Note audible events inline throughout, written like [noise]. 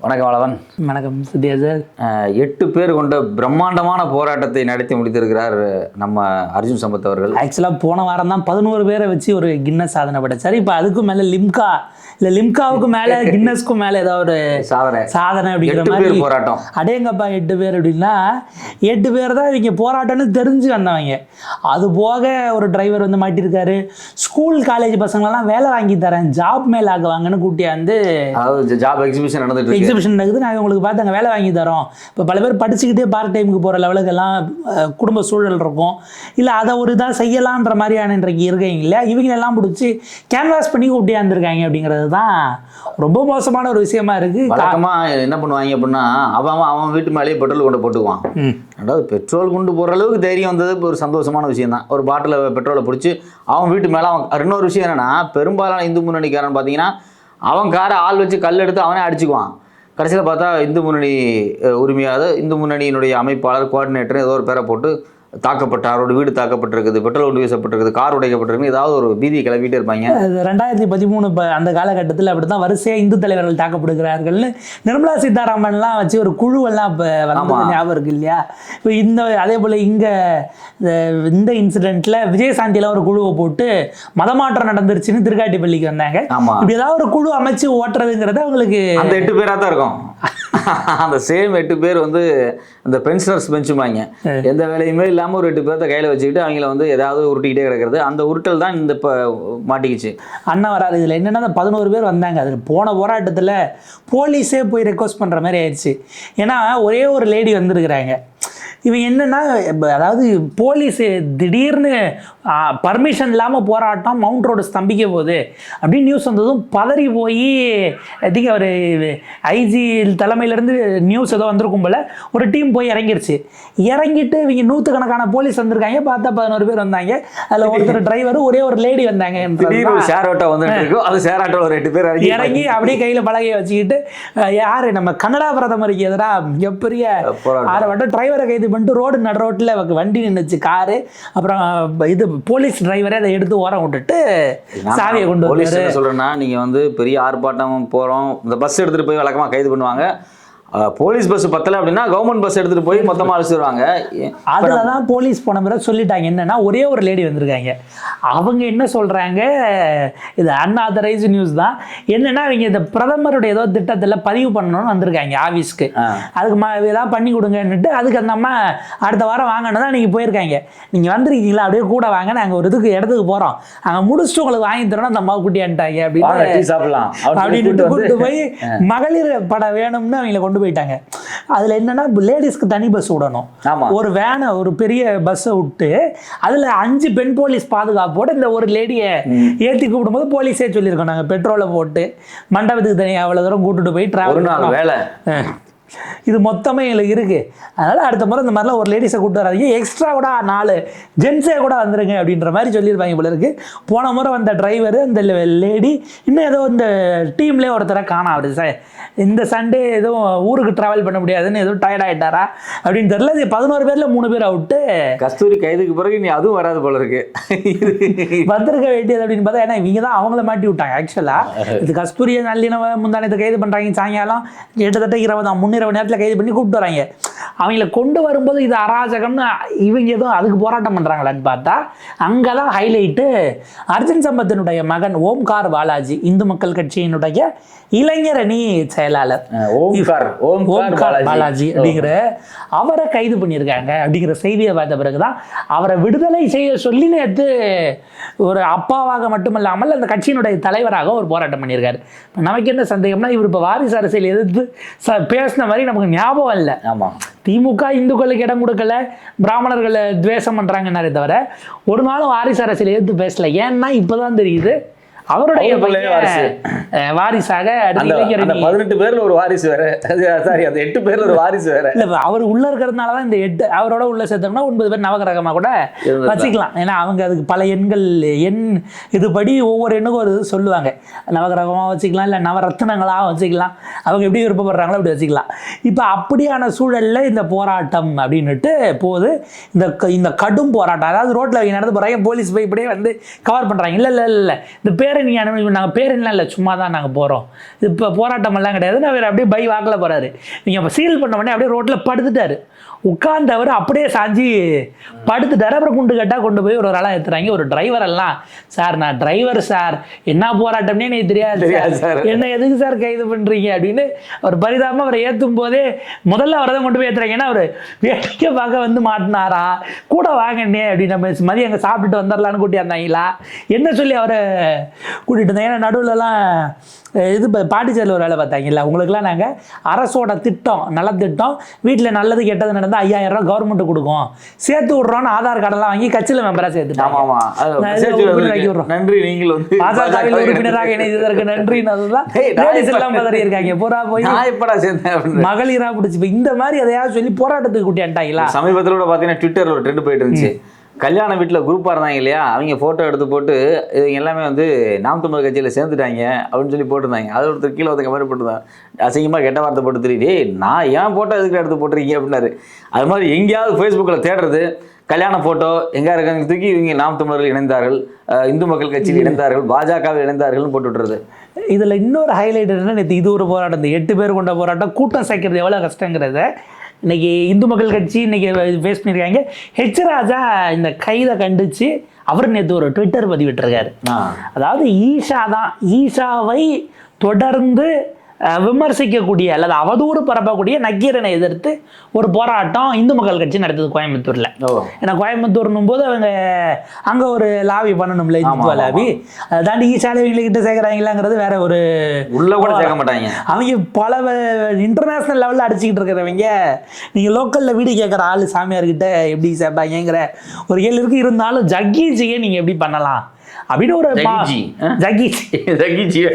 வணக்கம் வளவன். வணக்கம் சித்தியா சார். எட்டு பேர் கொண்ட பிரம்மாண்டமான போராட்டத்தை நடத்தி முடித்திருக்கிறார் நம்ம அர்ஜுன் சம்பத் அவர்கள். ஆக்சுவலாக போன வாரம் தான் பதினோரு பேரை வச்சு ஒரு கின்னஸ் சாதனை படைச்சார். இப்போ அதுக்கும் மேலே லிம்கா இல்லை லிம்காவுக்கு மேலே கின்னஸ்க்கும் [laughs] மேலே ஏதாவது ஒரு சாதனை. சாதனை அப்படிங்கிற மாதிரி பேர் போராட்டம். அடேங்கப்பா எட்டு பேர் அப்படின்னா எட்டு பேர் தான் இவங்க போராட்டம்னு தெரிஞ்சு வந்தவங்க. அது போக ஒரு டிரைவர் வந்து மாட்டியிருக்காரு ஸ்கூல் காலேஜ் பசங்களெல்லாம் வேலை வாங்கி தரேன். ஜாப் மேல் ஆக்குவாங்கன்னு கூட்டியாந்து அதாவது ஜாப் எக்ஸிபிஷன் நடந்துட்டு எக்ஸிபிஷன் நடக்குது. நாங்கள் உங்களுக்கு பார்த்து அங்கே வேலை வாங்கி தரோம். இப்போ பல பேர் படிச்சுக்கிட்டே பார்ட் டைமுக்கு போகிற லெவலுக்கெல்லாம் அஹ், குடும்ப சூழல் இருக்கும். இல்லை அதை ஒரு இதாக செய்யலான்ற மாதிரியான இன்றைக்கு இருக்கீங்க இல்லையா? இவங்க எல்லாம் பிடிச்சி கேன்வாஸ் பண்ணி கூட்டியாந்துருக்காங்க அப்படிங்கிறது தான் ரொம்ப மோசமான ஒரு விஷயமா இருக்குது வழக்கமா என்ன பண்ணுவாங்க அப்படின்னா அவன் அவன் வீட்டு மேலேயே பெட்ரோல் கொண்டு போட்டுக்குவான். அதாவது பெட்ரோல் கொண்டு போகிற அளவுக்கு தைரியம் வந்தது இப்போ ஒரு சந்தோஷமான விஷயம் தான். ஒரு பாட்டில் பெட்ரோலை பிடிச்சி அவன் வீட்டு மேலே அவன் இன்னொரு விஷயம் என்னன்னா பெரும்பாலான இந்து முன்னணிக்காரன் பார்த்தீங்கன்னா அவன் காரை ஆள் வச்சு கல் எடுத்து அவனே அடிச்சுக்குவான். கடைசியில் பார்த்தா இந்து முன்னணி உரிமையாக இந்து முன்னணியினுடைய அமைப்பாளர் கோஆர்டினேட்டர் ஏதோ ஒரு பேரை போட்டு தாக்கப்பட்டார் அவரோட வீடு தாக்கப்பட்டிருக்குது பெட்ரோல் கொண்டு வீசப்பட்டிருக்குது கார் உடைக்கப்பட்டிருக்கு ஏதாவது ஒரு பீதியை கிளப்பிட்டே இருப்பாங்க. ரெண்டாயிரத்தி பதிமூணு இப்போ அந்த காலகட்டத்தில் அப்படி தான் வரிசையாக இந்து தலைவர்கள் தாக்கப்படுகிறார்கள்னு நிர்மலா சீதாராமன்லாம் வச்சு ஒரு குழுவெல்லாம் இப்போ. வந்து ஞாபகம் இருக்கு இல்லையா? இப்போ இந்த அதே போல் இங்கே இந்த இன்சிடெண்ட்டில் விஜயசாந்தியில் ஒரு குழுவை போட்டு மதமாற்றம் நடந்துருச்சுன்னு திருக்காட்டிப்பள்ளிக்கு வந்தாங்க. ஆமா. இப்படி ஏதாவது ஒரு குழு அமைச்சு ஓட்டுறதுங்கிறது அவங்களுக்கு அந்த எட்டு பேராக தான் இருக்கும். அந்த சேம் எட்டு பேர் வந்து அந்த பென்ஷனர்ஸ் பெஞ்சுமாங்க எந்த வேலையுமே இல்லாமல் ஒரு எட்டு பேர்த்த கையில் வச்சுக்கிட்டு அவங்கள வந்து ஏதாவது உருட்டிக்கிட்டே கிடக்கிறது. அந்த உருட்டல் தான் இந்த இப்போ மாட்டிக்கிச்சு. அண்ணன் வராது. இதில் என்னென்னா அந்த பதினோரு பேர் வந்தாங்க. அதில் போன போராட்டத்தில் போலீஸே போய் ரெக்வஸ்ட் பண்ணுற மாதிரி ஆயிடுச்சு. ஏன்னா ஒரே ஒரு லேடி வந்திருக்கிறாங்க. இவன் என்னென்னா அதாவது போலீஸ் திடீர்னு பர்மிஷன் இல்லாமல் போராட்டம் மவுண்ட் ரோடு ஸ்தம்பிக்க போகுது அப்படின்னு நியூஸ் வந்ததும் பதறி போய் திங்க ஒரு ஐஜி தலைமையிலேருந்து நியூஸ் ஏதோ வந்திருக்கும் போல் ஒரு டீம் போய் இறங்கிருச்சு. இறங்கிட்டு இவங்க நூற்றுக்கணக்கான போலீஸ் வந்திருக்காங்க பார்த்தா பதினோரு பேர் வந்தாங்க. அதில் ஒருத்தர் டிரைவர் ஒரே ஒரு லேடி வந்தாங்க. ஷேர் ஆட்டோ இருக்கும் அது ஷேர் ஆட்டோவில் ஒரு எட்டு பேர் இறங்கி அப்படியே கையில பலகையை வச்சுக்கிட்டு யாரு? நம்ம கன்னடா பிரதமருக்கு எதிராக மிகப்பெரிய. ஆறு வட்டம் டிரைவரை கைது பண்ணிட்டு ரோடு நடு ரோட்டில் வண்டி நின்றுச்சு காரு. அப்புறம் இது போலீஸ் டிரைவரே அதை எடுத்து ஓரம் விட்டுட்டு சாவியை கொண்டு போலீஸ் சொல்கிறேன்னா நீங்கள் வந்து பெரிய ஆர்ப்பாட்டம் போகிறோம் இந்த பஸ் எடுத்துகிட்டு போய் வழக்கமாக கைது பண்ணுவாங்க. போலீஸ் பஸ் பத்தலை அப்படின்னா கவர்மெண்ட் பஸ் எடுத்துகிட்டு போய் மொத்தமாக அழைச்சிடுவாங்க அதில் தான் போலீஸ் போன பிறகு சொல்லிட்டாங்க. என்னன்னா ஒரே ஒரு லேடி வந்திருக்காங்க. அவங்க என்ன சொல்கிறாங்க இது அன்ஆதரைஸ் நியூஸ் தான். என்னன்னா அவங்க இந்த பிரதமருடைய ஏதோ திட்டத்தில் பதிவு பண்ணணும்னு வந்திருக்காங்க ஆஃபீஸ்க்கு ஆ. அதுக்கு ம ஏதாவது பண்ணி கொடுங்கன்னுட்டு அதுக்கு அந்த அம்மா அடுத்த வாரம் வாங்கன்னு தான் நீங்கள் போயிருக்காங்க. நீங்கள் வந்திருக்கீங்களா? அப்படியே கூட வாங்க. நாங்கள் ஒரு இதுக்கு இடத்துக்கு போகிறோம் அங்கே முடிச்சுட்டு உங்களுக்கு வாங்கி தரோம் அந்த அம்மா கூட்டியான்ட்டாங்க அப்படின்னு சாப்பிடலாம். அப்படின்னு கூப்பிட்டு போய் மகளிர் படம் வேணும்னு அவங்கள கொண்டு போயிட்டாங்க. அதில் என்னன்னா லேடிஸ்க்கு தனி பஸ் விடணும். ஒரு வேனை ஒரு பெரிய பஸ்ஸை விட்டு அதில் அஞ்சு பெண் போலீஸ் பாதுகாப்போட இந்த ஒரு லேடியை ஏற்றி கூப்பிடும்போது போலீஸே சொல்லியிருக்கோம் நாங்கள் பெட்ரோலை போட்டு மண்டபத்துக்கு தனியாக அவ்வளோ தூரம் கூட்டிட்டு போய் ட்ராவல் வேலை. இது மொத்தமே எங்களுக்கு இருக்குது அதனால் அடுத்த முறை இந்த மாதிரிலாம் ஒரு லேடிஸை கூப்பிட்டு வராதீங்க. எக்ஸ்ட்ரா கூட நாலு. ஜென்ஸே கூட வந்துருங்க அப்படின்ற மாதிரி சொல்லியிருப்பாங்க போல இருக்கு. போன முறை வந்த டிரைவர் அந்த லேடி இன்னும் ஏதோ இந்த டீம்லேயே ஒருத்தரை காணாம் அவர் சார். இந்த சண்டே எதுவும் ஊருக்கு ட்ராவல் பண்ண முடியாதுன்னு எதுவும் டயர்ட் ஆகிட்டாரா அப்படின்னு தெரியல. இது பதினோரு பேரில் மூணு பேர் அவுட்டு கஸ்தூரி கைதுக்கு பிறகு நீ அதுவும் வராது போல இருக்கு. வந்திருக்க வேண்டியது அப்படின்னு பார்த்தா ஏன்னா இவங்க தான் அவங்கள மாட்டி விட்டாங்க ஆக்சுவலாக இது கஸ்தூரியை நல்லினவ முந்தானத்தை கைது பண்ணுறாங்க சாயங்காலம் கிட்டத்தட்ட இருபது முன்னிரவு நேரத்தில் கைது பண்ணி கூப்பிட்டு வராங்க. அவங்கள கொண்டு வரும்போது இது அராஜகம்னு இவங்க எதுவும் அதுக்கு போராட்டம் பண்ணுறாங்களான்னு பார்த்தா அங்கே தான் ஹைலைட்டு அர்ஜுன் சம்பத்தினுடைய மகன் ஓம்கார் பாலாஜி இந்து மக்கள் கட்சியினுடைய இளைஞர் அணி செயலாளர். ஓம்கார் ஓம்கார் பாலாஜி. அப்படிங்கிற அவரை கைது பண்ணியிருக்காங்க அப்படிங்கிற செய்தியை பார்த்த பிறகுதான் அவரை விடுதலை செய்ய சொல்லி நேற்று ஒரு அப்பாவாக மட்டுமல்லாமல் அந்த கட்சியினுடைய தலைவராக ஒரு போராட்டம் பண்ணியிருக்காரு. நமக்கு என்ன சந்தேகம்னா இவர் இப்போ வாரிசு அரசியல் எதிர்த்து ச பேசின மாதிரி நமக்கு ஞாபகம் இல்லை. ஆமா. திமுக இந்துக்களுக்கு இடம் கொடுக்கல. பிராமணர்களை துவேஷம் பண்றாங்கன்னாரே தவிர ஒரு நாளும் வாரிசு அரசியல் எதிர்த்து பேசல. ஏன்னா இப்போதான் தெரியுது அவருடைய வாரிசாக பதினெட்டு பேர்ல ஒரு வாரிசு வேற. சாரி அந்த எட்டு பேர்ல ஒரு வாரிசு வேற. இல்ல அவர் உள்ள இருக்கிறதுனால தான் இந்த எட்டு அவரோட உள்ள சேர்த்தோம்னா ஒன்பது பேர் நவகிரகமா கூட. வச்சுக்கலாம். ஏன்னா அவங்க அதுக்கு பல எண்கள் எண் இதுபடி ஒவ்வொரு எண்ணுக்கும் ஒரு இது சொல்லுவாங்க. நவகிரகமா வச்சுக்கலாம் இல்லை நவரத்னங்களா வச்சுக்கலாம். அவங்க எப்படி விருப்பப்படுறாங்களோ அப்படி வச்சுக்கலாம். இப்போ அப்படியான சூழல்ல இந்த போராட்டம் அப்படின்னுட்டு போகுது இந்த இந்த கடும் போராட்டம் அதாவது ரோட்ல அவங்க நடந்து போறாங்க போலீஸ் போய் இப்படியே வந்து கவர் பண்றாங்க. இல்ல இல்ல இல்ல இல்ல. இந்த பேரை பேரை நீங்கள் அனுமதி நாங்கள் பேரெல்லாம் இல்லை சும்மா தான் நாங்கள் போகிறோம் இப்போ போராட்டமெல்லாம் கிடையாது. நான் வேறு அப்படியே பை வாக்கில் போகிறாரு நீங்கள் இப்போ சீல் பண்ண உடனே அப்படியே ரோட்டில் படுத்துட்டாரு. உட்கார்ந்தவர் அப்படியே சாஞ்சி படுத்துட்டாரு. அப்புறம் குண்டு கட்டாக கொண்டு போய் ஒரு ஆளாக ஏற்றுறாங்க ஒரு டிரைவர் எல்லாம். சார் நான் டிரைவர் சார். என்ன போராட்டம்னே எனக்கு தெரியாது சார். என்ன எதுக்கு சார் கைது பண்ணுறீங்க அப்படின்னு அவர் பரிதாபமாக அவரை ஏற்றும் போதே முதல்ல அவரை தான் கொண்டு போய் ஏற்றுறாங்க ஏன்னா அவர் வேடிக்கை பார்க்க வந்து மாட்டினாரா? கூட வாங்கண்ணே அப்படின்னு நம்ம மதியம் அங்கே சாப்பிட்டுட்டு வந்துடலான்னு கூட்டி வந்தாங்களா என்ன சொல்லி அவரை கூட்டிகிட்டு வந்தாங்க ஏன்னா நடுவுலலாம் இது பாண்டிச்சேரியில் ஒரு வேலை பார்த்தாங்கல்ல உங்களுக்குலாம் நாங்கள் அரசோட திட்டம் நலத்திட்டம் வீட்டில் நல்லது கெட்டது நடந்தால் ஐயாயிரம் ரூபாய் கவர்மெண்ட் கொடுக்கும். சேர்த்து விட்றோன்னு ஆதார் கார்டெல்லாம் வாங்கி கட்சியில் மெம்பராக விடுறோம். நன்றி நீங்கள் வந்து பாஜகவில் உறுப்பினராக இணைந்ததற்கு நன்றினதுதான் [laughs] டேய், நான் லேடிஸ் இப்ப- எல்லாம் பதறி இருக்காங்க. பூரா போய் எப்படா சேர்ந்தேன் அப்படின்னு. மகளிரா பிடிச்சி இந்த மாதிரி எதையாவது சொல்லி போராட்டத்துக்கு கூட்டியாண்டாங்களா சமீபத்தில் கூட பார்த்தீங்கன்னா ட்விட்டர்ல ஒரு ட்ரெண்ட் போயிட்டு இருந்துச்சு. கல்யாண வீட்டில் குரூப்பாக இருந்தாங்க இல்லையா? அவங்க ஃபோட்டோ எடுத்து போட்டு இவங்க எல்லாமே வந்து நாம் தமிழ் கட்சியில் சேர்ந்துட்டாங்க அப்படின்னு சொல்லி போட்டிருந்தாங்க. அது ஒருத்தர் கீழே ஒருத்தங்க மாதிரி போட்டிருந்தாங்க அசிங்கமாக கெட்ட வார்த்தை போட்டு தெரியுது நான் ஏன் ஃபோட்டோ எதுக்கு எடுத்து போட்டிருக்கீங்க? அப்படின்னாரு. அது மாதிரி எங்கேயாவது ஃபேஸ்புக்கில் தேடுறது கல்யாண ஃபோட்டோ எங்கே இருக்காங்க தூக்கி இவங்க நாம் தமிழர்கள் இணைந்தார்கள் இந்து மக்கள் கட்சியில் இணைந்தார்கள் பாஜகவில் இணைந்தார்கள்னு போட்டு விட்டுறது. இன்னொரு ஹைலைட் என்ன நேற்று இது ஒரு போராட்டம் இந்த எட்டு பேர் கொண்ட போராட்டம் கூட்டம் சேர்க்கறது எவ்வளோ கஷ்டங்கிறத இன்னைக்கு இந்து மக்கள் கட்சி இன்னைக்கு ஃபேஸ் பண்ணியிருக்காங்க. ஹெச் ராஜா இந்த கைதை கண்டிச்சு அவர் நேற்று ஒரு ட்விட்டர் பதிவிட்டிருக்காரு. அதாவது ஈஷா தான். ஈஷாவை தொடர்ந்து விமர்சிக்கக்கூடிய அல்லது அவதூறு பரப்பக்கூடிய நக்கீரனை எதிர்த்து ஒரு போராட்டம் இந்து மக்கள் கட்சி நடத்துது கோயம்புத்தூர்ல. ஏன்னா கோயம்புத்தூர்னும் போது அவங்க அங்க ஒரு லாபி பண்ணணும்ல இந்துத்துவ லாபி. அதை தாண்டி ஈசாலை கிட்ட சேர்க்குறாங்களாங்கிறது வேற ஒரு உள்ள கூட சேர்க்க மாட்டாங்க அவங்க பல இன்டர்நேஷனல் லெவலில் அடிச்சுக்கிட்டு இருக்கிறவங்க நீங்கள் லோக்கலில் வீடு கேட்குற ஆள் சாமியார்கிட்ட எப்படி சேர்ப்பாங்கங்கிற ஒரு கேள்வி இருக்கு. இருந்தாலும் ஜக்கீஜியை நீங்கள் எப்படி பண்ணலாம்? அப்படின்னு ஒரு பா- ஜக்கிஜி, ஆ? ஜக்கீஜி. ஜக்கிஜி.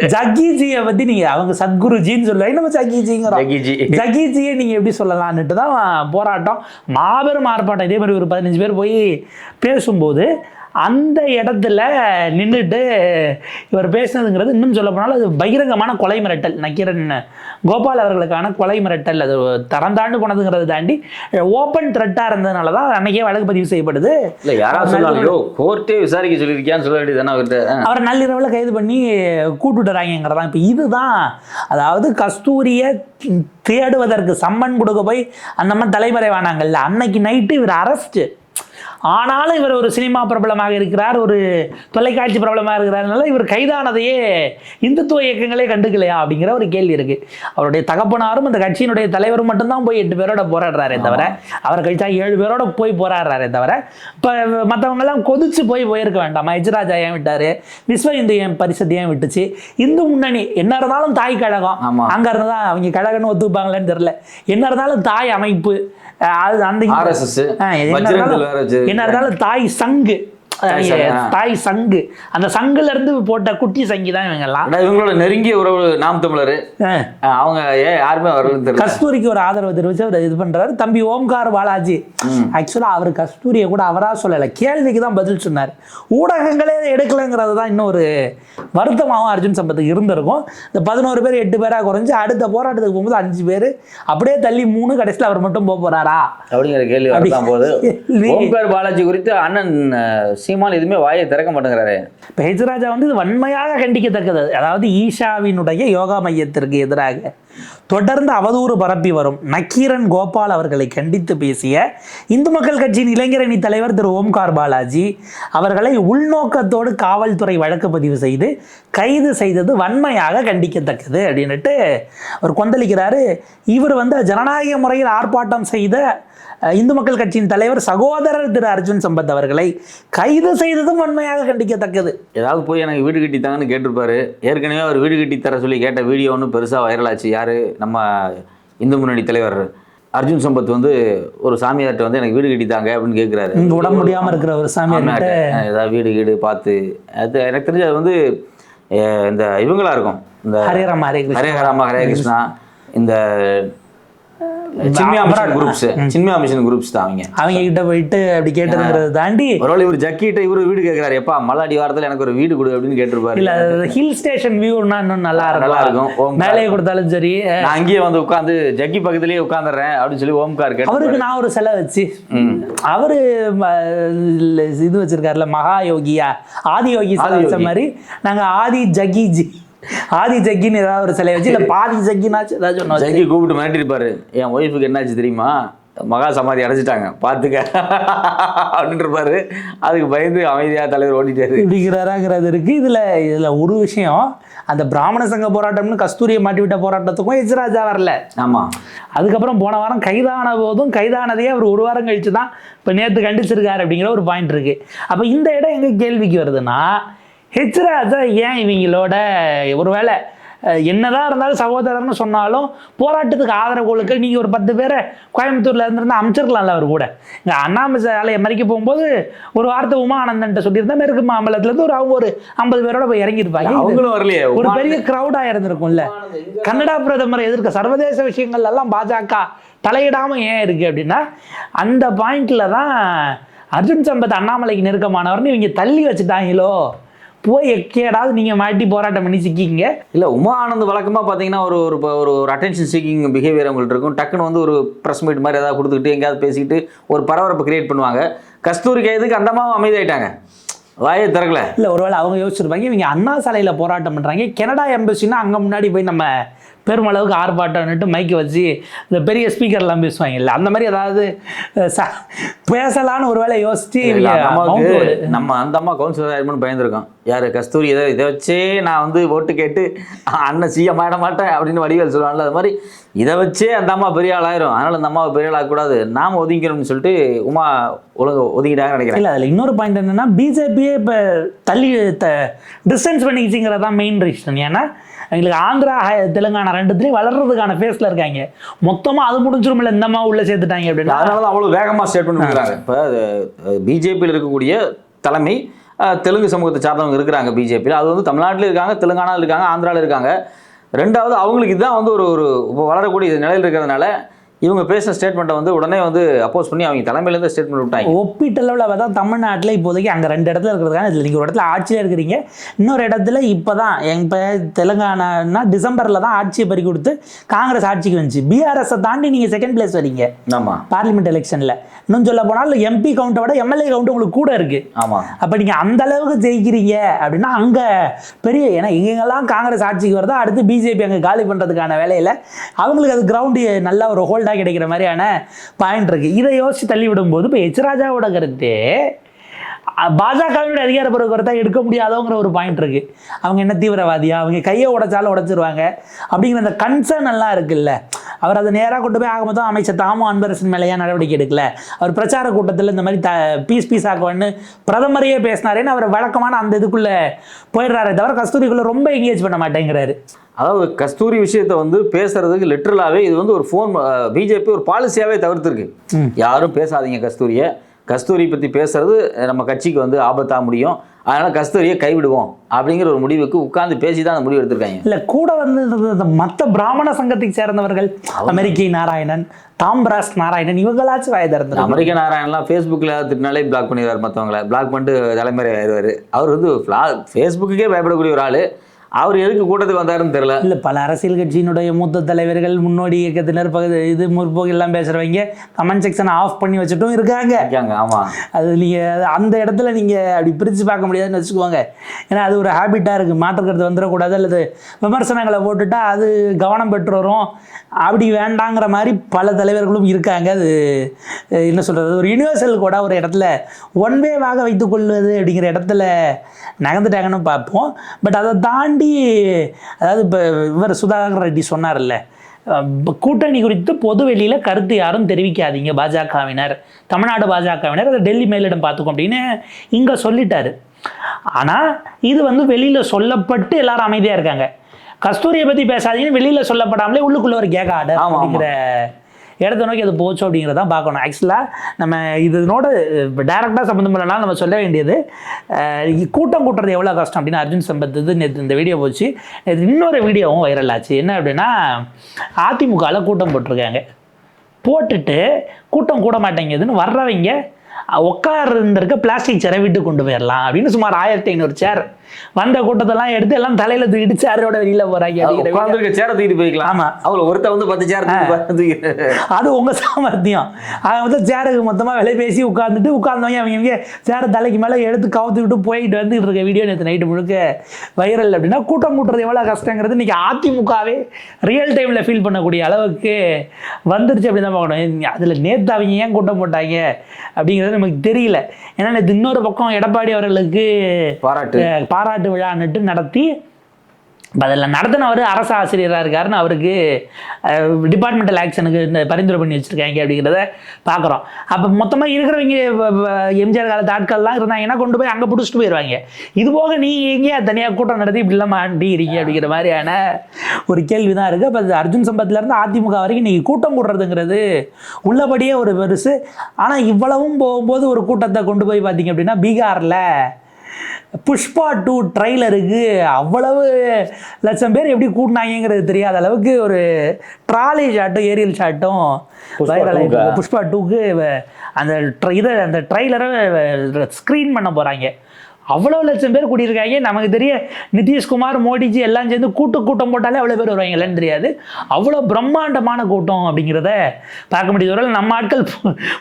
ஜக்கீஜியை பத்தி நீங்க அவங்க சத்குருஜின்னு சொல்லுவாங்க. நம்ம ஜக்கீஜிங்கிறோம்? ஜக்கிஜி. ஜக்கீஜியை நீங்க எப்படி சொல்லலான்னுட்டு தான் போராட்டம். மாபெரும் ஆர்ப்பாட்டம். இதே மாதிரி ஒரு பதினஞ்சு பேர் போய் பேசும்போது அந்த இடத்துல நின்றுட்டு இவர் பேசுனதுங்கிறது இன்னும் சொல்ல போனாலும் அது பகிரங்கமான கொலை மிரட்டல். நக்கீரன் கோபால் அவர்களுக்கான கொலை மிரட்டல். அது தரந்தாண்டு போனதுங்கிறத தாண்டி ஓப்பன் த்ரெட்டாக இருந்ததுனால தான் அன்னைக்கே வழக்கு பதிவு செய்யப்படுது. இல்ல யாராவது சொல்லுவாங்க கோர்ட்டே விசாரிக்க சொல்லியிருக்கியான்னு சொல்ல வேண்டியது அவர்கிட்ட? அவரை நள்ளிரவில் கைது பண்ணி கூட்டுட்டுறாங்கிறதான் இப்போ இதுதான். அதாவது கஸ்தூரியை தேடுவதற்கு சம்மன் கொடுக்க போய் அந்த மாதிரி தலைமறைவானாங்கல்ல. அன்னைக்கு நைட்டு இவர் அரெஸ்ட்டு ஆனாலும் இவர் ஒரு சினிமா பிரபலமாக இருக்கிறார் ஒரு தொலைக்காட்சி பிரபலமாக இருக்கிறாருனால இவர் கைதானதையே இந்துத்துவ இயக்கங்களே கண்டுக்கலையா அப்படிங்கிற ஒரு கேள்வி இருக்கு. அவருடைய தகப்பனாரும் அந்த கட்சியினுடைய தலைவரும் மட்டும்தான் போய் எட்டு பேரோட போராடுறாரே தவிர அவர் கழிச்சா ஏழு பேரோட போய் போராடுறாரே தவிர இப்போ மற்றவங்கெல்லாம் கொதிச்சு போய் போயிருக்க வேண்டாமா? எச்ராஜா ஏன் விட்டாரு? விஸ்வ இந்து ஏன் பரிஷத் ஏன் விட்டுச்சு? இந்து முன்னணி என்ன இருந்தாலும் தாய் கழகம். அங்க இருந்தா அவங்க கழகம்னு ஒத்துப்பாங்களேன்னு தெரியல. என்ன இருந்தாலும் தாய் அமைப்பு அது அந்த என்ன இருந்தாலும் தாய் சங்கு. தாய் சங்கு, அந்த சங்குல இருந்து போட்ட குட்டி சங்கி தான் இவங்கெல்லாம். இவங்களோட நெருங்கிய உறவு நாம் தமிழர். அவங்க யாருமே தெரியல. கஸ்தூரிக்கு ஒரு ஆதரவு தெரிவிச்சு அவர் இது பண்றாரு. தம்பி ஓம்கார் பாலாஜி. ஆக்சுவலா அவர் கஸ்தூரியை கூட அவரா சொல்லலை. கேள்விக்கு தான் பதில் சொன்னார். ஊடகங்களே எடுக்கலைங்கிறது தான் இன்னும் ஒரு வருத்தமாகவும் அர்ஜுன் சம்பத்துக்கு இருந்திருக்கும். இந்த பதினோரு பேர் எட்டு பேரா குறைஞ்சு அடுத்த போராட்டத்துக்கு போகும்போது அஞ்சு பேர் அப்படியே தள்ளி மூணு கடைசியில் அவர் மட்டும் போக போறாரா? அப்படிங்கிற கேள்வி போது. ஓம்கார் பாலாஜி குறித்து அண்ணன் சீமான் எதுவுமே வாயை திறக்க மாட்டேங்கிறாரு. இப்போ ஹெஜ்ராஜா வந்து இது வன்மையாக கண்டிக்கத்தக்கது. அதாவது ஈஷாவினுடைய யோகா மையத்திற்கு எதிராக. தொடர்ந்து அவதூறு பரப்பி வரும் நக்கீரன் கோபால் அவர்களை கண்டித்து பேசிய இந்து மக்கள் கட்சியின் இளைஞரணி தலைவர் திரு ஓம்கார் பாலாஜி அவர்களை உள்நோக்கத்தோடு காவல்துறை வழக்கு பதிவு செய்து கைது செய்தது வன்மையாக கண்டிக்கத்தக்கது அப்படின்னுட்டு அவர் கொந்தளிக்கிறாரு. இவர் வந்து ஜனநாயக முறையில் ஆர்ப்பாட்டம் செய்த இந்து மக்கள் கட்சியின் தலைவர் சகோதரர் திரு அர்ஜுன் சம்பத் அவர்களை கைது செய்ததும் வன்மையாக கண்டிக்கத்தக்கது. ஏதாவது போய் எனக்கு வீடு கட்டி தாங்கன்னு கேட்டிருப்பாரு. ஏற்கனவே அவர் வீடு கட்டி தர சொல்லி கேட்ட வீடியோ ஒன்று பெருசாக வைரலாச்சு யார் யாரு? நம்ம இந்து முன்னணி தலைவர் அர்ஜுன் சம்பத் வந்து ஒரு சாமியார்கிட்ட வந்து எனக்கு வீடு கட்டி தாங்க அப்படின்னு கேட்குறாரு உடம்பு முடியாம இருக்கிற ஒரு சாமியார் கிட்ட ஏதாவது வீடு கீடு பார்த்து. அது எனக்கு தெரிஞ்சு அது வந்து இந்த இவங்களா இருக்கும். இந்த ஹரே ராம ஹரே ஹரே ராமா ஹரே கிருஷ்ணா. இந்த Chinmaya mission. Groups Chinmaya mission groups தான் அவங்க. அவங்க கிட்ட போயிட்டு அப்படி கேட்டதுங்கிறத தாண்டி ஒருவேளை இவர் ஜக்கிட்ட இவரு வீடு கேட்கிறாரு எப்பா மல்லாடி வாரத்துல எனக்கு ஒரு வீடு கொடு அப்படின்னு கேட்டிருப்பாரு. இல்ல ஹில் ஸ்டேஷன் வியூனா இன்னும் நல்லா நல்லா இருக்கும் இருக்கும் ஓம்கார். மேலே கொடுத்தாலும் சரி நான் அங்கேயே வந்து உட்காந்து ஜக்கி பக்கத்துலயே உட்காந்துறேன் அப்படின்னு சொல்லி ஓம்கார் கேட்டு அவருக்கு நான் ஒரு சிலை வச்சு. அவரு இது வச்சிருக்காருல மகா யோகியா ஆதி யோகி வச்ச மாதிரி. நாங்க ஆதி ஜக்கி ஜி ஆதி ஜக்கின்னு ஏதாவது ஒரு சிலை வச்சு இல்ல பாதி ஜக்கினாச்சும் ஏதாச்சும் வச்சு. ஜக்கி கூப்பிட்டு மிரட்டிருப்பாரு என் ஒய்ஃபுக்கு என்னாச்சு தெரியுமா? மகா சமாதி அடைச்சிட்டாங்க பார்த்துக்க அப்படின்ட்டு இருப்பாரு அதுக்கு பயந்து அமைதியா தலைவர் ஓடிட்டாரு. இப்படிங்கிறாராங்கிறது இருக்கு. இதுல இதுல ஒரு விஷயம் அந்த பிராமண சங்க போராட்டம்னு கஸ்தூரியை மாட்டி விட்ட போராட்டத்துக்கும் எச்ராஜா வரல. ஆமா. அதுக்கப்புறம் போன வாரம் கைதான போதும் கைதானதையே அவர் ஒரு வாரம் கழிச்சு தான் இப்போ நேற்று கண்டிச்சிருக்காரு அப்படிங்கிற ஒரு பாயிண்ட் இருக்கு. அப்போ இந்த இடம் எங்க கேள்விக்கு வருதுன்னா ஹெச்ராஜா ஏன் இவங்களோட ஒருவேளை என்னதான் இருந்தாலும் சகோதரர்னு சொன்னாலும் போராட்டத்துக்கு ஆதரவு கொடுக்க நீங்கள் ஒரு பத்து பேரை கோயம்புத்தூர்ல இருந்திருந்தா அமைச்சிருக்கலாம்ல அவர் கூட. இங்கே அண்ணாமலை ஆலயம் மறிக்க போகும்போது ஒரு வார்த்தை உமா ஆனந்தன்ட்ட சொல்லியிருந்தா மேற்கு மாம்பலத்துலேருந்து ஒரு அவங்க ஒரு ஐம்பது பேரோட போய் இறங்கியிருப்பாங்க. அவங்களும் வரலையே ஒரு பெரிய கிரௌடா இருந்திருக்கும்ல. கன்னடா பிரதமரை எதிர்க்க சர்வதேச விஷயங்கள் எல்லாம் பாஜக தலையிடாம ஏன் இருக்கு அப்படின்னா அந்த பாயிண்ட்ல தான் அர்ஜுன் சம்பத் அண்ணாமலைக்கு நெருக்கமானவர்னு இவங்க தள்ளி வச்சுட்டாங்களோ. போய் எக்கேடாவது நீங்க மாட்டி போராட்டம் பண்ணி சிக்கிங்க இல்ல உமா ஆனந்த் வழக்கமா பாத்தீங்கன்னா ஒரு ஒரு ஒரு ஒரு அட்டென்ஷன் சீக்கிங் பிஹேவியர் அவங்கள்ட்ட இருக்கும். டக்குன்னு வந்து ஒரு ப்ரெஸ் மீட் மாதிரி ஏதாவது கொடுத்துக்கிட்டு எங்கேயாவது பேசிக்கிட்டு ஒரு பரபரப்பு கிரியேட் பண்ணுவாங்க. கஸ்தூரி கைதுக்கு அந்த அம்மாவும் அமைதியாயிட்டாங்க. வாயே திறக்கல. இல்ல ஒருவேளை அவங்க யோசிச்சிருப்பாங்க இவங்க அண்ணா சாலையில போராட்டம் பண்றாங்க. கனடா எம்பசின்னா அங்க முன்னாடி போய் நம்ம பெருமளவுக்கு ஆர்ப்பாட்டம்னுட்டு மைக்கு வச்சு இந்த பெரிய ஸ்பீக்கர்லாம் பேசுவாங்க இல்லை அந்த மாதிரி ஏதாவது பேசலான்னு யோசிச்சு இவங்க அந்த mount அம்மாவுக்கு நம்ம அந்த அம்மா கவுன்சிலர் ஆயிருமோன்னு பயந்துருக்கோம் யாரு கஸ்தூரி இதை இதை வச்சே நான் வந்து ஓட்டு கேட்டு அண்ணன் சிஎம் ஆயிட மாட்டேன் அப்படின்னு வடிவேல் சொல்லுவாங்கல்ல அது மாதிரி இதை வச்சே அந்த அம்மா பெரிய ஆள் ஆயிரும். அதனால அந்த அம்மாவை பெரிய ஆள் ஆகக்கூடாது நாம ஒதுங்கிக்கணும்னு சொல்லிட்டு உமா ஒழுங்கு ஒதுங்கிட்டாங்கன்னு நினைக்கிறேன். இல்லை அதில் இன்னொரு பாயிண்ட் என்னன்னா பிஜேபியே இப்போ தள்ளி த டிஸ்டன்ஸ் பண்ணிக்கிச்சிங்கிறது தான் மெயின் ரீசன் ஏன்னா எங்களுக்கு ஆந்திரா தெலுங்கானா ரெண்டுத்துலேயும் வளர்றதுக்கான ஃபேஸில் இருக்காங்க. மொத்தமாக அது முடிஞ்சிருமில்ல இந்த அம்மா உள்ள சேர்த்துட்டாங்க அப்படின்னா? அதனால தான் அவ்வளோ வேகமாக ஸ்டேட்மெண்ட் கொடுக்குறாங்க இப்போ பிஜேபியில் இருக்கக்கூடிய தலைமை தெலுங்கு சமூகத்தை சார்ந்தவங்க இருக்கிறாங்க பிஜேபியில். அது வந்து தமிழ்நாட்டில் இருக்காங்க தெலுங்கானாவில் இருக்காங்க ஆந்திராவில் இருக்காங்க. ரெண்டாவது அவங்களுக்கு இதுதான் வந்து ஒரு ஒரு வளரக்கூடிய நிலையில் இருக்கிறதுனால இவங்க பேசின ஸ்டேட்மெண்ட்டை வந்து உடனே வந்து அப்போஸ் பண்ணி அவங்க தலைமையிலேருந்து ஸ்டேட்மெண்ட் விட்டாங்க. ஒப்பீட்டளவில் பார்த்தா தமிழ்நாட்டில் இப்போதைக்கு அங்கே ரெண்டு இடத்துல இருக்கிறதுக்கான இதில் நீங்கள் ஒரு இடத்துல ஆட்சியாக இருக்கிறீங்க இன்னொரு இடத்துல இப்போ தான் இப்போ தெலுங்கானானா டிசம்பரில் தான் ஆட்சியை பறி கொடுத்து காங்கிரஸ் ஆட்சிக்கு வந்துச்சு. பிஆர்எஸை தாண்டி நீங்கள் செகண்ட் பிளேஸ் வரீங்க. ஆமாம் பார்லிமெண்ட் எலெக்ஷனில் இன்னும் சொல்ல போனால் எம்பி கவுண்ட்டை விட எம்எல்ஏ கவுண்ட் உங்களுக்கு கூட இருக்குது ஆமாம் அப்போ நீங்கள் அந்த அளவுக்கு ஜெயிக்கிறீங்க அப்படின்னா அங்கே பெரிய ஏன்னா எங்கெங்கெல்லாம் காங்கிரஸ் ஆட்சிக்கு வருதோ அடுத்து பிஜேபி அங்கே காலி பண்ணுறதுக்கான வேலையில் அவங்களுக்கு அது கிரவுண்டு நல்ல ஒரு ஹோல்டாக கிடைக்கிற மாதிரியான பாயிண்ட் இருக்குது இதை யோசித்து தள்ளி விடும்போது இப்போ எச் ராஜாவோட கருத்து பாஜகவினுடைய அதிகார கருத்தை எடுக்க முடியாதோங்கிற ஒரு பாயிண்ட் இருக்கு. அவங்க என்ன தீவிரவாதியா? அவங்க கையை உடைச்சாலும் உடைச்சிருவாங்க. அப்படிங்கிற அந்த கன்சர்ன் எல்லாம் இருக்குல்ல. அவர் அதை நேராக கொண்டு போய் ஆக மொத்தம் அமைச்சர் தாமு அன்பரசன் மேலேயே நடவடிக்கை எடுக்கல. அவர் பிரச்சார கூட்டத்தில் இந்த மாதிரி த பீஸ் பீஸ் ஆக்குவேன்னு பிரதமரையே பேசினாரேன்னு அவர் வழக்கமான அந்த இதுக்குள்ள போயிடுறாரே தவிர கஸ்தூரிக்குள்ள ரொம்ப எங்கேஜ் பண்ண மாட்டேங்கிறாரு. அதாவது கஸ்தூரி விஷயத்தை வந்து பேசுறதுக்கு லிட்டரலாகவே இது வந்து ஒரு ஃபோன் பிஜேபி ஒரு பாலிசியாகவே தவிர்த்துருக்கு. யாரும் பேசாதீங்க கஸ்தூரியை. கஸ்தூரி பற்றி பேசுறது நம்ம கட்சிக்கு வந்து ஆபத்தாக முடியும். அதனால் கஸ்தூரியை கைவிடுவோம் அப்படிங்கிற ஒரு முடிவுக்கு உட்கார்ந்து பேசி தான் அந்த முடிவு எடுத்திருக்காங்க. இல்ல கூட வந்து மற்ற பிராமண சங்கத்தை சேர்ந்தவர்கள் அமெரிக்கை நாராயணன் தாம்பராஸ் நாராயணன் இவங்களாச்சும் வாய திறந்து அமெரிக்க நாராயணன்லாம் ஃபேஸ்புக்கில் திட்டினாலே பிளாக் பண்ணிடுவார் மற்றவங்கள பிளாக் பண்ணிட்டு தலைமுறை ஆயிடுவார் அவர் வந்து ஃபேஸ்புக்குக்கே பயப்படக்கூடிய ஒரு ஆள். அவர் எதுக்கு கூட்டத்துக்கு வந்தாருன்னு தெரியல. இல்ல பல அரசியல் கட்சியினுடைய மூத்த தலைவர்கள் முன்னோடி இயக்கத்தினர் பகுதி இது முற்போக்கு எல்லாம் பேசுறவங்க கமெண்ட் செக்ஷனை ஆஃப் பண்ணி வச்சுட்டும் இருக்காங்க. இருக்காங்க ஆமாம் அது நீங்கள் அந்த இடத்துல நீங்கள் அப்படி பிரித்து பார்க்க முடியாதுன்னு வச்சுக்கோங்க. ஏன்னா அது ஒரு ஹேபிட்டாக இருக்குது மாற்றுக்கிறது வந்துடக்கூடாது அல்லது விமர்சனங்களை போட்டுட்டா அது கவனம் பெற்று வரும் அப்படி வேண்டாங்கிற மாதிரி பல தலைவர்களும் இருக்காங்க. அது என்ன சொல்கிறது ஒரு யூனிவர்சல் கூட ஒரு இடத்துல ஒன் வேவாக வைத்துக்கொள்வது அப்படிங்கிற இடத்துல நகர்ந்துட்டாங்கன்னு பார்ப்போம். பட் அதை தாண்டி அதாவது இப்போ இவர் சுதாகர் ரெட்டி சொன்னார்ல கூட்டணி குறித்து பொது வெளியில் கருத்து யாரும் தெரிவிக்காதீங்க பாஜகவினர் தமிழ்நாடு பாஜகவினர் அதை டெல்லி மேலிடம் பார்த்துக்கோ அப்படின்னு இங்கே சொல்லிட்டாரு ஆனால் இது வந்து வெளியில் சொல்லப்பட்டு எல்லாரும் அமைதியாக இருக்காங்க கஸ்தூரியை பற்றி பேசாதீங்கன்னு வெளியில் சொல்லப்படாமலே உள்ளுக்குள்ள ஒரு கேக ஆர்டர். அப்படிங்கிற இடத்த நோக்கி அது போச்சு அப்படிங்கிறத பார்க்கணும். ஆக்சுவலாக நம்ம இதனோட டேரெக்டாக சம்மந்தம் இல்லைனாலும் நம்ம சொல்ல வேண்டியது கூட்டம் கூட்டுறது எவ்வளோ கஷ்டம் அப்படின்னு அர்ஜுன் சம்பத் நேற்று இந்த வீடியோ போச்சு. நேற்று இன்னொரு வீடியோவும் வைரல் ஆச்சு. என்ன அப்படின்னா அதிமுகவில் கூட்டம் போட்டிருக்காங்க. போட்டுட்டு கூட்டம் கூட மாட்டேங்குதுன்னு வர்றவங்க உட்கார்ந்துருக்க பிளாஸ்டிக் சேரை வீட்டுக்கு கொண்டு போயிடலாம் அப்படின்னு சுமார் ஆயிரத்தி ஐநூறு சேர் வந்த கூட்டத்தெல்லாம் எடுத்து எல்லாம் தலையில தூக்கிட்டு சேரோட வெளியில போறாங்க. உட்காந்துருக்க சேரை தூக்கிட்டு போய்க்கலாம். ஆமா. அவள ஒருத்த வந்து பத்து சேர் அது உங்க சாமர்த்தியம். அவங்க வந்து சேருக்கு மொத்தமா விலை பேசி உட்காந்துட்டு உட்கார்ந்தவங்க அவங்க இவங்க சேரை தலைக்கு மேல எடுத்து கவுத்துக்கிட்டு போயிட்டு வந்துட்டு இருக்க வீடியோ நேற்று நைட்டு முழுக்க வைரல் அப்படின்னா கூட்டம் கூட்டுறது எவ்வளவு கஷ்டங்கிறது இன்னைக்கு அதிமுகவே ரியல் டைம்ல ஃபீல் பண்ணக்கூடிய அளவுக்கு வந்துருச்சு அப்படின்னு தான் பார்க்கணும் அதுல நேத்து அவங்க ஏன் கூட்டம் போட்டாங்க அப்படிங்கிறது நமக்கு தெரியல. ஏன்னா நேத்து இன்னொரு பக்கம் எடப்பாடி அவர்களுக்கு பாராட்டு. பாராட்டு விழான்னுட்டு நடத்தி அதில் நடத்தினவர் அரசு ஆசிரியராக இருக்காருன்னு அவருக்கு டிபார்ட்மெண்டல் ஆக்ஷனுக்கு இந்த பரிந்துரை பண்ணி வச்சுருக்காங்க அப்படிங்கிறத பார்க்குறோம் அப்போ மொத்தமாக இருக்கிறவங்க எம்ஜிஆர் காலத்து ஆட்கள்லாம் இருந்தாங்கன்னா கொண்டு போய் அங்கே பிடிச்சிட்டு போயிடுவாங்க இது போக நீ எங்கேயா தனியாக கூட்டம் நடத்தி இப்படிலாம் மாட்டிக்கிறீங்க அப்படிங்கிற மாதிரியான ஒரு கேள்வி தான் இருக்குது அப்போ அது அர்ஜுன் சம்பத்துலேருந்து அதிமுக வரைக்கும் நீங்கள் கூட்டம் கூடுறதுங்கிறது உள்ளபடியே ஒரு பெருசு. ஆனால் இவ்வளவும் போகும்போது ஒரு கூட்டத்தை கொண்டு போய் பார்த்தீங்க அப்படின்னா பீகாரில் புஷ்பா டூ ட்ரைலருக்கு அவ்வளவு லட்சம் பேர் எப்படி கூட்டினாங்கிறது தெரியாத அளவுக்கு ஒரு ட்ராலி ஷாட்டும் ஏரியல் ஷாட்டும் புஷ்பா வைரல் two-க்கா? புஷ்பா டூக்கு அந்த இதை அந்த ட்ரைலரை ஸ்க்ரீன் பண்ண போகிறாங்க அவ்வளோ லட்சம் பேர் கூட்டியிருக்காங்க நமக்கு தெரிய நிதிஷ்குமார் மோடிஜி எல்லாம் சேர்ந்து கூட்டு கூட்டம் போட்டாலே அவ்வளோ பேர் வருவாங்க. இல்லைன்னு தெரியாது. அவ்வளோ பிரம்மாண்டமான கூட்டம் அப்படிங்கிறத பார்க்க முடியுது. நம்ம ஆட்கள்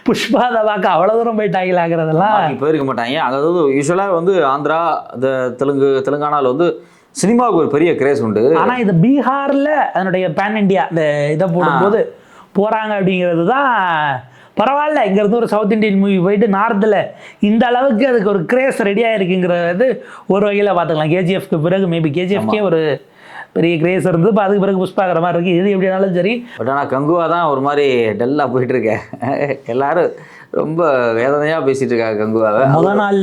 புஷ்பாதை பார்க்க அவ்வளோ தூரம் போயிட்டாங்களாங்கிறதெல்லாம் பாக்கி போயிருக்க மாட்டாங்க. அதாவது யூஸ்வலாக வந்து ஆந்திரா இந்த தெலுங்கு தெலுங்கானாவில் வந்து சினிமாவுக்கு ஒரு பெரிய கிரேஸ் உண்டு. ஆனா இது பீகார்ல அதனுடைய பேன் இந்தியா இந்த இதை போடும்போது போறாங்க அப்படிங்கிறது தான் பரவாயில்ல இங்கேருந்து ஒரு சவுத் இந்தியன் மூவி போயிட்டு நார்த்தில் இந்த அளவுக்கு அதுக்கு ஒரு கிரேஸ் ரெடியாக இருக்குங்கிறது ஒரு வகையில் பார்த்துக்கலாம். கேஜிஎஃப்க்கு பிறகு மேபி கேஜிஎஃப்கே ஒரு பெரிய கிரேஸ் இருந்தது இப்போ அதுக்கு பிறகு புஷ்பாகிற மாதிரி இருக்குது இது எப்படினாலும் சரி. பட் ஆனால் கங்குவா தான் ஒரு மாதிரி டல்லாக போயிட்டு இருக்கேன் எல்லாரும் ரொம்ப வேதனையாக பேசிட்டு இருக்காங்க கங்குவாவை. முத நாள்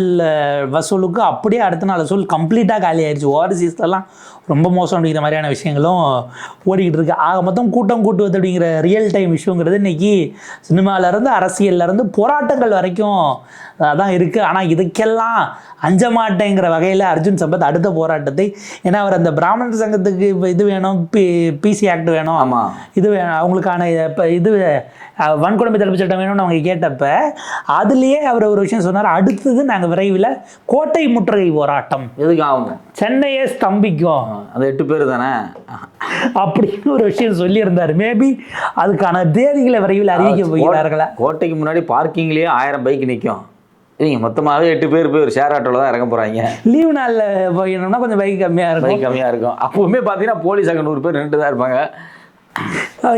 வசூலுக்கு அப்படியே அடுத்த நாள் வசூல் கம்ப்ளீட்டாக காலி ஆயிடுச்சு ஓவர்சீஸ்லலாம் ரொம்ப மோசம் அப்படிங்கிற மாதிரியான விஷயங்களும் ஓடிக்கிட்டு இருக்கு. ஆக மொத்தம் கூட்டம் கூட்டுவது அப்படிங்கிற ரியல் டைம் விஷயங்கிறது இன்னைக்கு சினிமாவிலேருந்து அரசியல்லேருந்து போராட்டங்கள் வரைக்கும் அதான் இருக்குது ஆனால் இதுக்கெல்லாம் அஞ்ச மாட்டேங்கிற வகையில் அர்ஜுன் சம்பத் அடுத்த போராட்டத்தை ஏன்னா அவர் அந்த பிராமணர் சங்கத்துக்கு இப்ப இது வேணும் பி பிசி ஆக்ட் வேணும். ஆமாம் இது வே- அவங்களுக்கான இப்போ இது வன்கொடுமை தடுப்பு சட்டம் வேணும்னு அவங்க கேட்டப்ப அதுலேயே அவர் ஒரு விஷயம் சொன்னார். அடுத்தது நாங்கள் விரைவில் கோட்டை முற்றுகை போராட்டம். எதுக்கு ஆகும் சென்னையே ஸ்தம்பிக்கும். அந்த எட்டு பேர் தானே? அப்படின்னு ஒரு விஷயம் சொல்லியிருந்தார். மேபி அதுக்கான தேதிகளை விரைவில் அறிவிக்க போகிறார்களா? கோட்டைக்கு முன்னாடி பார்க்கிங்லேயே ஆயிரம் பைக் நிற்கும் இவங்க மொத்தமாகவே எட்டு பேர் போய் ஒரு ஷேர் ஆட்டோவில் தான் இறங்க போகிறாங்க லீவு நாளில் போயிடணும்னா கொஞ்சம் பைக் கம்மியாக இருக்கும். பைக் கம்மியாக இருக்கும். அப்போவுமே பார்த்தீங்கன்னா போலீஸ் அங்கே நூறு பேர் நின்று தான் இருப்பாங்க.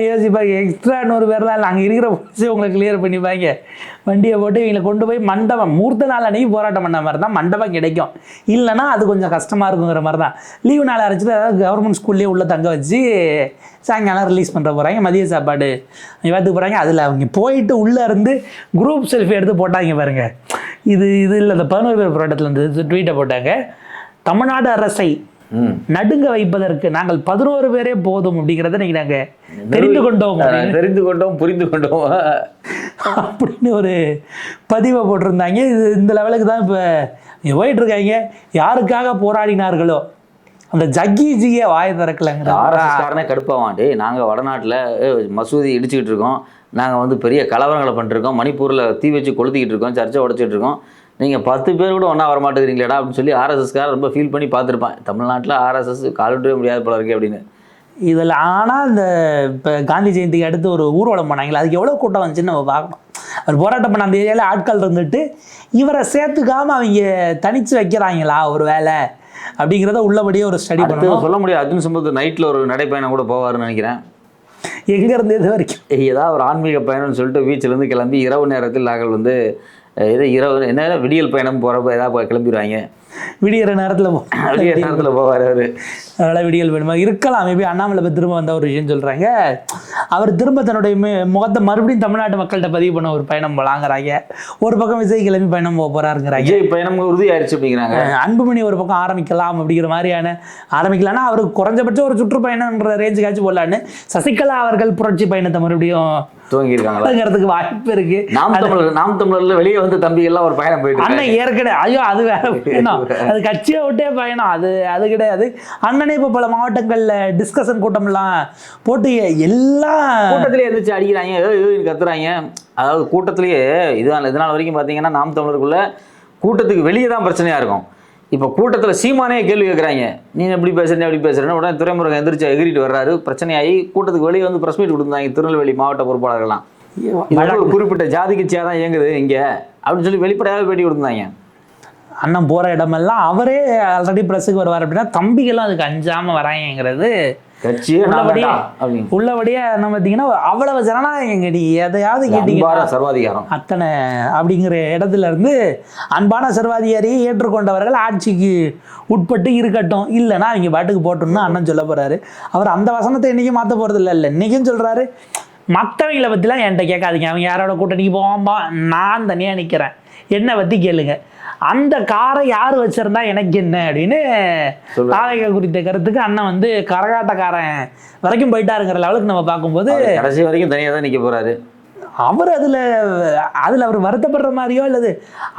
யோசிப்பாங்க எக்ஸ்ட்ரா நூறு பேர்லாம் இல்லை அங்கே இருக்கிற போலீஸே உங்களை கிளியர் பண்ணிப்பாங்க. வண்டியை போட்டு இவங்களை கொண்டு போய் மண்டபம் மூர்த்த நாள் அன்னைக்கு போராட்டம் பண்ண மாதிரி தான் மண்டபம் கிடைக்கும். இல்லைன்னா அது கொஞ்சம் கஷ்டமாக இருக்குங்கிற மாதிரி தான். லீவு நாள் அரைச்சிட்டு அதாவது கவர்மெண்ட் ஸ்கூல்லேயே உள்ள தங்க வச்சு சாயங்காலம் ரிலீஸ் பண்ணுற போகிறாங்க மதிய சாப்பாடு. பார்த்துக்கு போகிறாங்க அதில் அவங்க போயிட்டு உள்ளே இருந்து குரூப் செல்ஃபி எடுத்து போட்டாங்க பாருங்கள் இது இது இல்லை அந்த பதினோரு பேர் போராட்டத்தில் இருந்து ட்வீட்டை போட்டாங்க. தமிழ்நாடு அரசை நடுங்க வைப்பதற்கு நாங்கள் பதினோரு பேரே போதும் அப்படிங்கிறத இன்னைக்கு நாங்கள் தெரிந்து கொண்டோம். தெரிந்து கொண்டோம் புரிந்து கொண்டோம். அப்படின்னு ஒரு பதிவை போட்டிருந்தாங்க. இது இந்த லெவலுக்கு தான் இப்போ போயிட்டு இருக்காங்க. யாருக்காக போராடினார்களோ அந்த ஜக்கிஜியை வாய திறக்கலங்கிற ஆர்எஸ்எஸ் காரனே கடுப்பாவான். டேய் நாங்கள் வடநாட்டில் மசூதி இடிச்சுக்கிட்டு இருக்கோம். நாங்கள் வந்து பெரிய கலவரங்களை பண்ணிருக்கோம் மணிப்பூரில் தீ வச்சு கொளுத்திக்கிட்டு இருக்கோம். சர்ச்சை உடைச்சிட்டு இருக்கோம். நீங்கள் பத்து பேர் கூட ஒன்றா வரமாட்டேங்கிறீங்களேடா அப்படின்னு சொல்லி ஆர்எஸ்எஸ்கார ரொம்ப ஃபீல் பண்ணி பார்த்துருப்பான். தமிழ்நாட்டில் ஆர்எஸ்எஸ் காலுன்றவே முடியாது போல இருக்கே அப்படின்னு. இதில் ஆனால் இந்த இப்போ காந்தி ஜெயந்திக்கு அடுத்து ஒரு ஊர்வலம் பண்ணாங்களே அதுக்கு எவ்வளோ கூட்டம் வந்துச்சுன்னு நம்ம பார்க்கணும். அவர் போராட்டம் பண்ண அந்த ஏரியாவில் ஆட்கள் இருந்துட்டு இவரை சேர்த்துக்காம அவங்க தனிச்சு வைக்கிறாங்களா ஒரு வேலை அப்படிங்கிறத உள்ளபடியே ஒரு ஸ்டடி அடுத்து சொல்ல முடியாது. அர்ஜுன் சம்பத் நைட்டில் ஒரு நடைப்பயணம் கூட போவாருன்னு நினைக்கிறேன். எங்க இருந்து இது வரைக்கும்? ஏதாவது ஒரு ஆன்மீக பயணம்னு சொல்லிட்டு பீச்சிலேருந்து கிளம்பி இரவு நேரத்தில் நாங்கள் வந்து இது இரவு என்ன விடியல் பயணம் போகிறப்ப ஏதாவது கிளம்பிடுவாங்க. விடியற நேரத்தில் [laughs] விடியல் நேரத்தில் போவார் அவர். அதனால் விடியல் வேணுமா? இருக்கலாம் மேபி அண்ணாமலை திரும்ப வந்த ஒரு விஷயம் சொல்கிறாங்க அவர் திரும்ப தன்னுடைய முகத்தை மறுபடியும் தமிழ்நாட்டு மக்கள்கிட்ட பதிவு பண்ண ஒரு பயணம் போலாங்கிறாங்க ஒரு பக்கம் விஜய் கிளம்பி பயணம் போக போகிறாருங்கிறாங்க விஜய் பயணம் உறுதி ஆயிடுச்சு அப்படிங்கிறாங்க அன்புமணி ஒரு பக்கம் ஆரம்பிக்கலாம் அப்படிங்கிற மாதிரியான ஆரம்பிக்கலாம்னா அவருக்கு குறைஞ்சபட்சம் ஒரு சுற்றுப்பயணம்ன்ற ரேஞ்சுக்காச்சும் போடலான்னு. சசிகலா அவர்கள் புரட்சி பயணத்தை மறுபடியும் துவங்கி இருக்காங்களா அதுங்கிறதுக்கு வாய்ப்பு இருக்கு. நாம் தமிழர் நாம் தமிழர்ல வெளியே வந்து தம்பி எல்லாம் ஒரு பயணம் போயிட்டு. அண்ணன் ஏற்கனவே ஐயோ அது வேற பயணம். அது கட்சியை விட்டே பயணம். அது அது கிடையாது. அண்ணனே இப்போ பல மாவட்டங்கள்ல டிஸ்கஷன் கூட்டம்லாம் போட்டு எல்லா கூட்டத்திலே எந்திரிச்சு அடிக்கிறாங்க. கத்துறாங்க. அதாவது கூட்டத்திலேயே இதனால் இதனால் வரைக்கும் பார்த்தீங்கன்னா நாம் தமிழருக்குள்ள கூட்டத்துக்கு வெளியே தான் பிரச்சனையாக இருக்கும். இப்போ கூட்டத்தில் சீமானே கேள்வி கேட்குறாங்க நீ எப்படி பேசுறேன் எப்படி பேசுறேன்னு. உடனே துறைமுருகன் எந்திரிச்சு எகிரிட்டு வர்றாரு. பிரச்சனையாகி கூட்டத்துக்கு வெளியே வந்து ப்ரெஸ் மீட் கொடுத்தாங்க திருநெல்வேலி மாவட்ட பொறுப்பாளர்கள்லாம். ஒரு குறிப்பிட்ட ஜாதி கட்சியாக தான் இயங்குது இங்கே. அப்படின்னு சொல்லி வெளிப்படையாகவே பேட்டி கொடுத்தாங்க அண்ணன் போற இடமெல்லாம் அவரே ஆல்ரெடி ப்ரெஸ்ஸுக்கு வருவார் அப்படின்னா தம்பிகளும் அதுக்கு அஞ்சாம வராங்கங்கிறது கட்சியே நான் உள்ளபடியே என்ன பார்த்தீங்கன்னா அவ்வளவு ஜனநாயகம் நீ எதையாவது அன்பார சர்வாதிகாரம். அத்தனை அப்படிங்கிற இடத்துல இருந்து அன்பான சர்வாதிகாரியை ஏற்றுக்கொண்டவர்கள் ஆட்சிக்கு உட்பட்டு இருக்கட்டும். இல்லைன்னா அவங்க பாட்டுக்கு போட்டோம்னு அண்ணன் சொல்ல போறாரு. அவர் அந்த வசனத்தை இன்னைக்கும் மாற்ற போறது இல்லை இல்லை. இன்னைக்கும் சொல்றாரு. மற்றவங்களை பற்றிலாம் என்கிட்ட கேட்காதீங்க. அவங்க யாரோட கூட்டணிக்கு போவாம்பா? நான் தனியாக நிற்கிறேன் என்னை பற்றி கேளுங்க. அந்த காரை யார் வச்சிருந்தா எனக்கு என்ன அப்படின்னு. தாவக குறித்த கருத்துக்கு அண்ணன் வந்து கரகாட்டக்காரன் வரைக்கும் போயிட்டாருங்கிற லெவலுக்கு நம்ம பார்க்கும்போது கடைசி வரைக்கும் தனியாக தான் நிற்க போறாரு அவர் அதுல அதுல அவர் வருத்தப்படுற மாதிரியோ அல்லது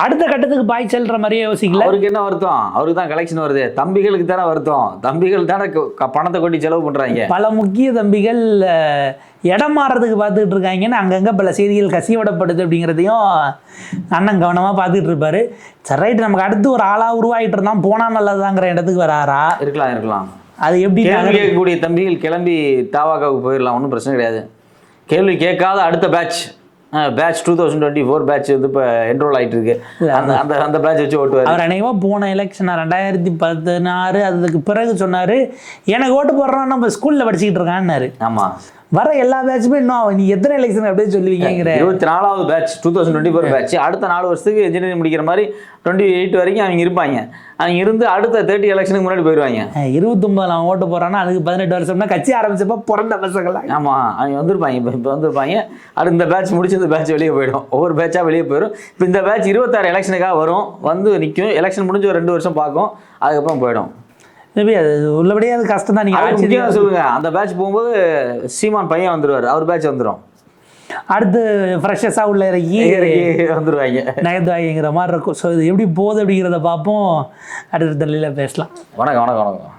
அடுத்த கட்டத்துக்கு பாய் செல்ற மாதிரியோ யோசிக்கல? அவருக்கு என்ன வருத்தம்? அவருக்கு தான் கலெக்ஷன் வருது. தம்பிகளுக்கு தானே வருத்தம்? தம்பிகள் தானே பணத்தை கொட்டி செலவு பண்றாங்க. பல முக்கிய தம்பிகள் இடம் மாறுறதுக்கு பார்த்துட்டு இருக்காங்கன்னு அங்கங்க பல செய்திகள் கசிவிடப்படுது அப்படிங்கிறதையும் அண்ணன் கவனமா பார்த்துட்டு இருப்பாரு. சரி ரைட் நமக்கு அடுத்து ஒரு ஆளா உருவாகிட்டு இருந்தான் போனா நல்லதாங்கிற இடத்துக்கு வராரா? இருக்கலாம் இருக்கலாம். அது எப்படி? கேட்கக்கூடிய தம்பிகள் கிளம்பி தாவாக்காவுக்கு போயிடலாம். ஒன்றும் பிரச்சனை கிடையாது. கேள்வி கேட்காத அடுத்த batch batch two thousand twenty four batch வந்து இப்போ என்ரோல் ஆயிட்டு இருக்கு அந்த அந்த அந்த பேட்ச் வச்சு ஓட்டுவார். அவர் அநேகமா போன எலெக்ஷன் ரெண்டாயிரத்தி பதினாறு அதுக்கு பிறகு சொன்னாரு எனக்கு ஓட்டு போடுறோம் நம்ம ஸ்கூல்ல படிச்சுக்கிட்டு இருக்கான்னாரு. ஆமா. வர எல்லா பேட்சுமே இன்னும் நீ எத்தனை எலெக்ஷன் அப்படியே சொல்லுவீங்கிற இருபத்தி நாலாவது batch two thousand twenty four batch அடுத்த நாலு வருஷத்துக்கு இன்ஜினியரிங் முடிக்கிற மாதிரி டுவெண்ட்டி எயிட் வரைக்கும் அவங்க இருப்பாங்க. அவங்க இருந்து அடுத்த தேர்ட்டி எலெக்ஷனுக்கு முன்னாடி போயிடுவாங்க. இருபத்தொம்பதுல அவன் ஓட்டு போறான்னா அதுக்கு பதினெட்டு வருஷம்னா கட்சி ஆரம்பிச்சப்ப பிறந்த பசங்களாம் ஆமா அவங்க வந்திருப்பாங்க. இப்போ இப்போ வந்திருப்பாங்க. அடுத்த இந்த பேட்ச் முடிச்சு இந்த பேட்ச் வெளியே போயிடும். ஒவ்வொரு பேட்சாக வெளியே போயிடும். இப்போ இந்த பேட்ச் இருபத்தாறு எலெக்ஷனுக்காக வரும். வந்து நிற்கும் எலெக்ஷன் முடிஞ்சு ஒரு ரெண்டு வருஷம் பார்க்கும். அதுக்கப்புறம் போயிடும். மேபி அது உள்ளபடியே அது கஷ்டம் தான் நீங்க அது ஆட்சி முக்கியம் சொல்லுங்க. அந்த பேட்ச் போகும்போது சீமான் பையன் வந்துருவார். அவர் பேட்ச் வந்துடும் அடுத்து ஃப்ரெஷஸாக உள்ள இறக்கி வந்துருவாங்க. நயத்வாயிங்கிற மாதிரி இருக்கும். ஸோ இது எப்படி போகுது அப்படிங்கிறத பார்ப்போம். அடுத்த தலையில் பேசலாம். வணக்கம் வணக்கம் வணக்கம்.